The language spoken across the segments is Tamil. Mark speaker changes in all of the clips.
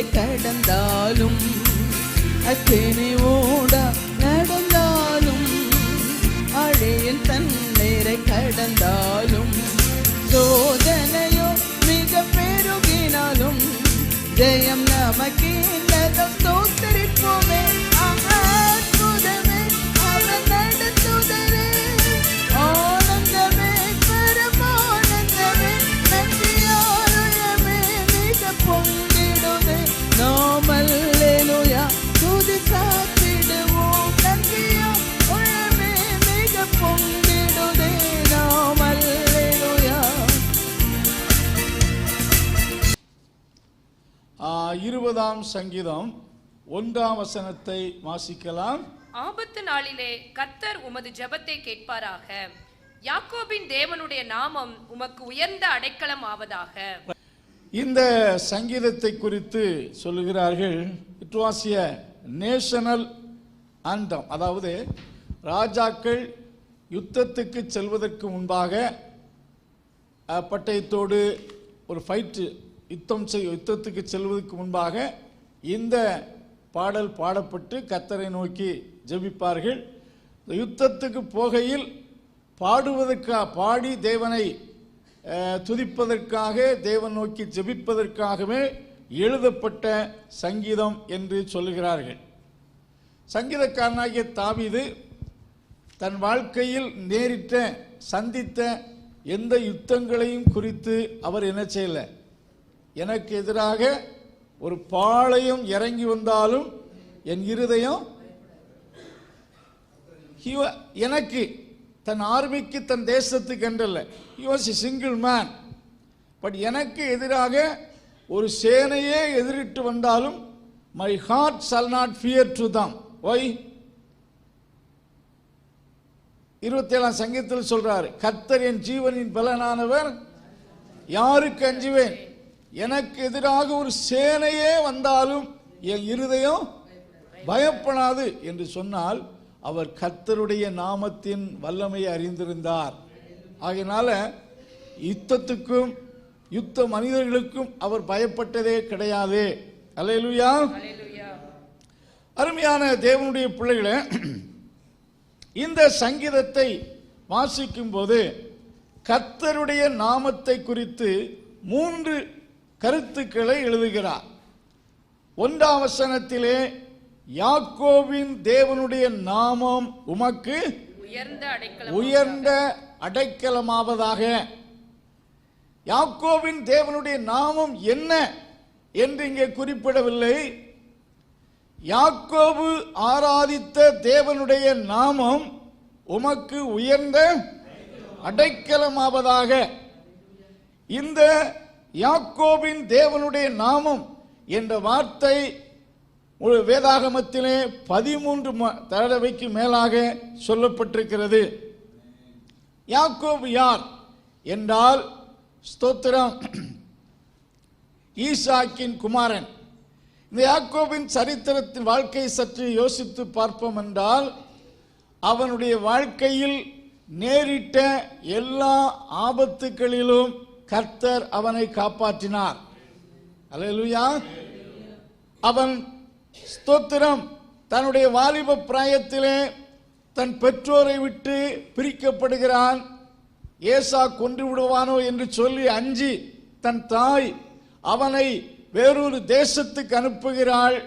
Speaker 1: தண்ணீரை கடந்தாலும் அக்கினி ஓடா நடந்தாலும் அழையில் தண்ணீரை கடந்தாலும் சோதனையோ மிக பெருகினாலும் ஜெயம்
Speaker 2: இருபதாம் சங்கீதம் ஒன்றாம் வசனத்தை வாசிக்கலாம்.
Speaker 3: ஆபத்து நாளிலே கர்த்தர் உமது ஜெபத்தை கேட்பாராக. யாக்கோபின் தேவனுடைய நாமம் உமக்கு உயர்ந்த அடைக்கலம் ஆவதாக.
Speaker 2: இந்த சங்கீதத்தை குறித்து சொல்லுகிறார்கள் it was a national anthem அதாவது ராஜாக்கள் யுத்தத்துக்கு செல்வதற்கு முன்பாக பட்டயத்தோடு ஒரு ஃபைட்டு யுத்தம் செய் யுத்தத்துக்கு செல்வதற்கு முன்பாக இந்த பாடல் பாடப்பட்டு கத்தரை நோக்கி ஜெபிப்பார்கள். இந்த யுத்தத்துக்கு போகையில் பாடுவதற்கா பாடி தேவனை துதிப்பதற்காக தேவன் நோக்கி ஜெபிப்பதற்காகவே எழுதப்பட்ட சங்கீதம் என்று சொல்லுகிறார்கள். சங்கீதக்காரனாகிய தாவிது தன் வாழ்க்கையில் நேரிட்ட சந்தித்த எந்த யுத்தங்களையும் குறித்து அவர் என்ன செய்யல. எனக்கு எதிராக ஒரு பாளையம் இறங்கி வந்தாலும் என் இருதயம் எனக்கு தன் ஆர்மிக்கு தன் தேசத்துக்கு என்றல்ல. He was single man but எனக்கு எதிராக ஒரு சேனையே எதிரிட்டு வந்தாலும் my heart shall not fear to them why இருபத்தேழாம் சங்கீதத்தில் சொல்றாரு கர்த்தர் என் ஜீவனின் பலனானவர் யாருக்கு அஞ்சுவேன்? எனக்கு எதிராக ஒரு சேனையே வந்தாலும் என் இருதயம் பயப்படாது என்று சொன்னால் அவர் கர்த்தருடைய நாமத்தின் வல்லமையை அறிந்திருந்தார். ஆகையினால யுத்தத்துக்கும் யுத்த மனிதர்களுக்கும் அவர் பயப்பட்டதே கிடையாது.
Speaker 3: அலையலுயா
Speaker 2: அருமையான தேவனுடைய பிள்ளைகளே இந்த சங்கீதத்தை வாசிக்கும் போது கர்த்தருடைய நாமத்தை குறித்து மூன்று கருத்துக்களை எழுதுகிறார். ஒன்றாம் வசனத்திலே யாக்கோவின் தேவனுடைய நாமம் உமக்கு
Speaker 3: உயர்ந்த அடைக்கலம்
Speaker 2: உயர்ந்த அடைக்கலமாவதாக. யாக்கோவின் தேவனுடைய நாமம் என்ன? என்று இங்கே குறிப்பிடவில்லை. யாக்கோபு ஆராதித்த தேவனுடைய நாமம் உமக்கு உயர்ந்த அடைக்கலமாவதாக. இந்த யாக்கோபின் தேவனுடைய நாமம் என்ற வார்த்தை ஒரு வேதாகமத்திலே பதிமூன்று ம- தடவைக்கு மேலாக சொல்லப்பட்டிருக்கிறது. யாக்கோபு யார் என்றால் ஸ்தோத்திரம் ஈசாக்கின் குமாரன். இந்த யாக்கோபின் சரித்திரத்தின் வாழ்க்கையை சற்று யோசித்து பார்ப்போம் என்றால் அவனுடைய வாழ்க்கையில் நேரிட்ட எல்லா ஆபத்துகளிலும் கர்த்தர் அவனை காப்பாற்றினார். அலையலுயா அவன் ஸ்தோத்திரம் தன்னுடைய வாலிப பிராயத்திலே தன் பெற்றோரை விட்டு பிரிக்கப்படுகிறான். ஏசா கொன்று விடுவானோ என்று சொல்லி அஞ்சி தன் தாய் அவனை வேறொரு தேசத்துக்கு அனுப்புகிறாள்.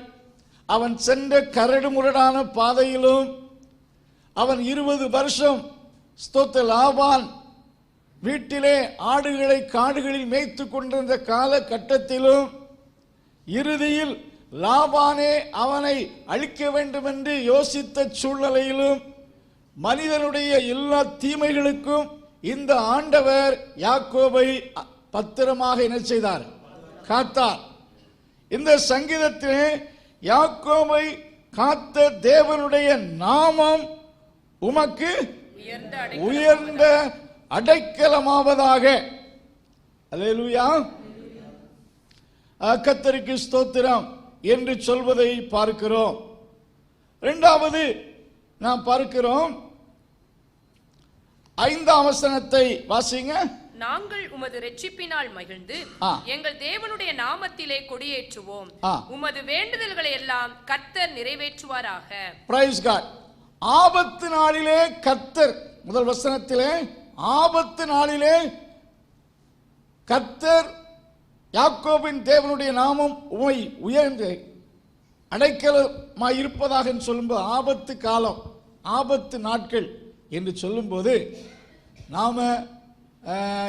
Speaker 2: அவன் சென்ற கரடு முரடான பாதையிலும் அவன் இருபது வருஷம் ஸ்தோத்த லாபான் வீட்டிலே ஆடுகளை காடுகளில் மேய்த்து கொண்டிருந்த காலகட்டத்திலும் இறுதியில் லாபானே அவனை அழிக்க வேண்டும் என்று யோசித்த சூழ்நிலையிலும் மனிதனுடைய எல்லா தீமைகளுக்கும் இந்த ஆண்டவர் யாக்கோபை பத்திரமாக என்ன செய்தார்? காத்தார். இந்த சங்கீதத்திலே யாக்கோபை காத்த தேவனுடைய நாமம் உமக்கு
Speaker 3: உயர்ந்த
Speaker 2: உயர்ந்த அடைக்கலமாவதாக. அல்லேலூயா. அஹ், கர்த்தருக்கு ஸ்தோத்திரம் என்று சொல்வதை பார்க்கிறோம். இரண்டாவது நாம் பார்க்கிறோம். ஐந்தாம் வசனத்தை வாசிங்க.
Speaker 3: நாங்கள் உமது ரெட்சிப்பினால் மகிழ்ந்து. எங்கள் தேவனுடைய நாமத்திலே கொடியேற்றுவோம். உமது வேண்டுதல்களை எல்லாம் கர்த்தர் நிறைவேற்றுவாராக.
Speaker 2: பிரைஸ் காட் ஆபத்து நாளிலே கர்த்தர் முதல் வசனத்திலே ஆபத்து நாளிலே கர்த்தர் யாக்கோபின் தேவனுடைய நாமம் உமை உயர்ந்து அடைக்கலமாய் இருப்பதாக சொல்லும்போது ஆபத்து காலம் ஆபத்து நாட்கள் என்று சொல்லும்போது நாம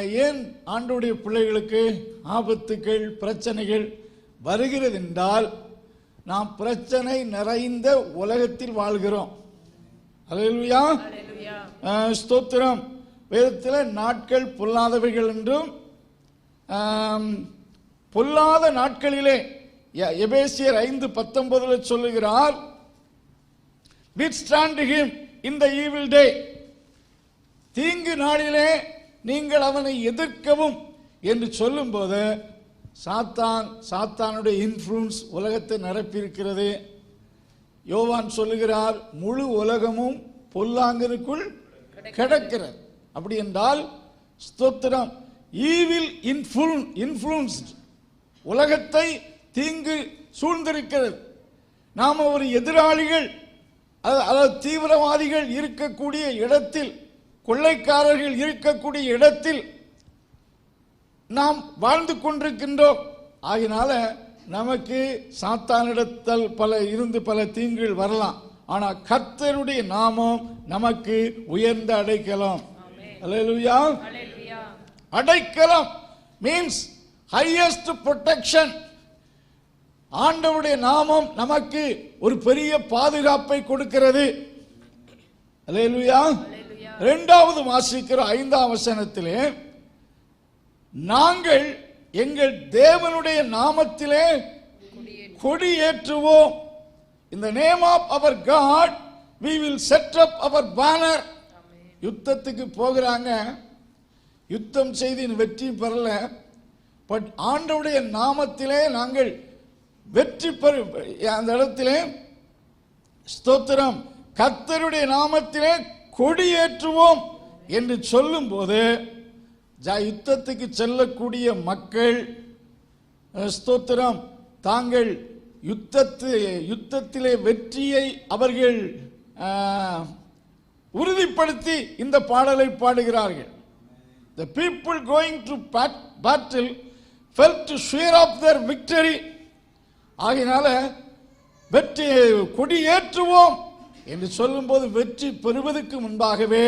Speaker 2: ஏன் ஆண்டுடைய பிள்ளைகளுக்கு ஆபத்துக்கள் பிரச்சனைகள் வருகிறது என்றால் நாம் பிரச்சனை நிறைந்த உலகத்தில் வாழ்கிறோம். அஹ், ஸ்தோத்திரம். வேதத்தில் நாட்கள் பொல்லாதவைகள் என்றும் பொல்லாத நாட்களிலே எபேசியர் ஐந்து பத்தொன்பதில் சொல்லுகிறார் withstand him in the evil தீங்கு நாளிலே நீங்கள் அவனை எதிர்க்கவும் என்று சொல்லும்போது சாத்தான் சாத்தானுடைய இன்ஃப்ளூன்ஸ் உலகத்தை நிரப்பியிருக்கிறது. யோவான் சொல்லுகிறார் முழு உலகமும் பொல்லாங்கனுக்குள் கிடக்கிறது. அப்படி என்றால் ஸ்தோத்திரம். ஈவில் இன்ஃபுல் இன்ஃப்ளூன்ஸ்ட் உலகத்தை தீங்கு சூழ்ந்திருக்கிறது. நாம் ஒரு எதிராளிகள் அதாவது தீவிரவாதிகள் இருக்கக்கூடிய இடத்தில் கொள்ளைக்காரர்கள் இருக்கக்கூடிய இடத்தில் நாம் வாழ்ந்து கொண்டிருக்கின்றோம். ஆகினால நமக்கு சாத்தானிடத்தல் பல இருந்து பல தீங்குகள் வரலாம். ஆனால் கர்த்தருடைய நாமம் நமக்கு உயர்ந்த அடைக்கலம். அல்லேலூயா
Speaker 3: அல்லேலூயா
Speaker 2: அடைக்கலம் மீன்ஸ் ஹையஸ்ட் ப்ரொடெக்ஷன் ஆண்டவருடைய நாமம் நமக்கு ஒரு பெரிய பாதுகாப்பை கொடுக்கிறது. அல்லேலூயா இரண்டாவது வாசிக்கிற ஐந்தாம் வசனத்திலே நாங்கள் எங்கள் தேவனுடைய நாமத்திலே கொடியேற்றுவோம். இந்த name of our God we will set up our banner யுத்தத்துக்கு போகிறாங்க. யுத்தம் செய்து வெற்றி பெறல. பட் ஆண்டவுடைய நாமத்திலே நாங்கள் வெற்றி பெறு அந்த இடத்திலே ஸ்தோத்திரம். கர்த்தருடைய நாமத்திலே கொடியேற்றுவோம் என்று சொல்லும்போது ஜ- யுத்தத்துக்கு செல்லக்கூடிய மக்கள் ஸ்தோத்திரம். தாங்கள் யுத்தத்து யுத்தத்திலே வெற்றியை அவர்கள் உறுதிப்படுத்தி இந்த பாடலை பாடுகிறார்கள். The people going to battle fell to to of their victory ஆகினால ஆகையினால வெற்றி கொடியேற்றுவோம் என்று சொல்லும்போது வெற்றி பெறுவதற்கு முன்பாகவே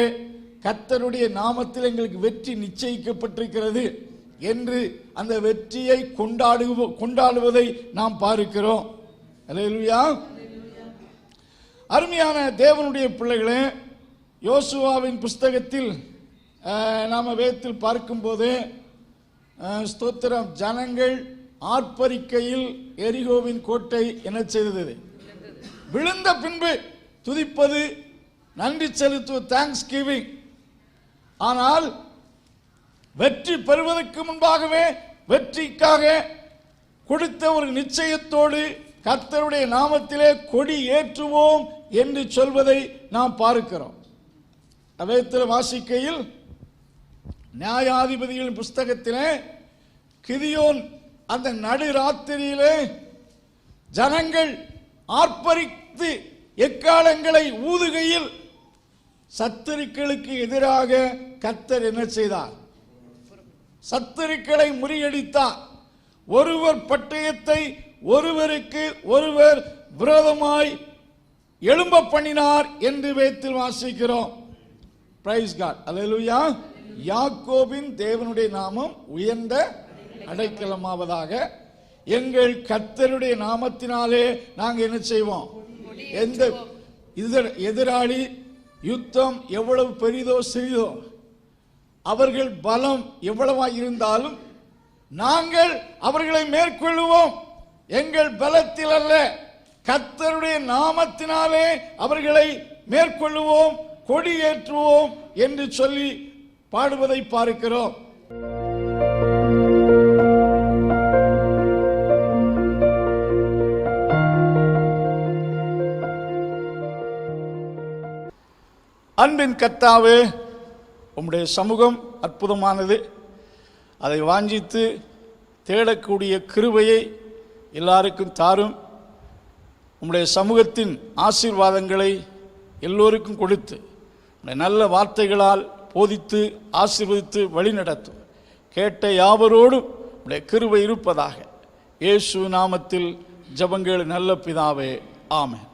Speaker 2: கர்த்தருடைய நாமத்தில் எங்களுக்கு வெற்றி நிச்சயிக்கப்பட்டிருக்கிறது என்று அந்த வெற்றியை கொண்டாடுவ கொண்டாடுவதை நாம் பார்க்கிறோம். அல்லேலூயா அருமையான தேவனுடைய பிள்ளைகளே யோசுவாவின் புஸ்தகத்தில் நாம் வேத்தில் வேதத்தில் பார்க்கும்போது ஸ்தோத்திரம் ஜனங்கள் ஆர்ப்பரிக்கையில் எரிகோவின் கோட்டை என்ன செய்தது? விழுந்த பின்பு துதிப்பது நன்றி செலுத்துவ தேங்க்ஸ் கிவிங் ஆனால் வெற்றி பெறுவதற்கு முன்பாகவே வெற்றிக்காக கொடுத்த ஒரு நிச்சயத்தோடு கர்த்தருடைய நாமத்திலே கொடி ஏற்றுவோம் என்று சொல்வதை நாம் பார்க்கிறோம். வேதத்தில் வாசிக்கையில் நியாயாதிபதிகளின் புஸ்தகத்திலே கிதியோன் அந்த நடு ராத்திரியிலே ஜனங்கள் ஆர்ப்பரித்து எக்காலங்களை ஊதுகையில் சத்துருக்களுக்கு எதிராக கத்தர் என்ன செய்தார்? சத்துருக்களை முறியடித்தார். ஒருவர் பட்டயத்தை ஒருவருக்கு ஒருவர் விரோதமாய் எழும்ப பண்ணினார் என்று வேத்தில் வாசிக்கிறோம். பிரைஸ் காட் அலையலுயா யாக்கோபின் தேவனுடைய நாமம் உயர்ந்த அடைக்கலமாவதாக. எங்கள் கர்த்தருடைய நாமத்தினாலே நாங்கள் என்ன செய்வோம்? எந்த எதிராளி யுத்தம் எவ்வளவு பெரிதோ சிறிதோ அவர்கள் பலம் எவ்வளவா இருந்தாலும் நாங்கள் அவர்களை மேற்கொள்ளுவோம். எங்கள் பலத்தில் அல்ல கர்த்தருடைய நாமத்தினாலே அவர்களை மேற்கொள்ளுவோம். கொடியேற்றுவோம் என்று சொல்லி பாடுவதை பார்க்கிறோம். அன்பின் கத்தாவே உம்முடைய சமூகம் அற்புதமானது. அதை வாஞ்சித்து தேடக்கூடிய கிருபையை எல்லாருக்கும் தாரும். உம்முடைய சமூகத்தின் ஆசீர்வாதங்களை எல்லோருக்கும் கொடுத்து நல்ல வார்த்தைகளால் போதித்து ஆசீர்வதித்து வழிநடத்தும். கேட்ட யாவரோடும் உடைய கிருவை இருப்பதாக. இயேசு நாமத்தில் ஜபங்கள் நல்ல பிதாவே ஆமேன்.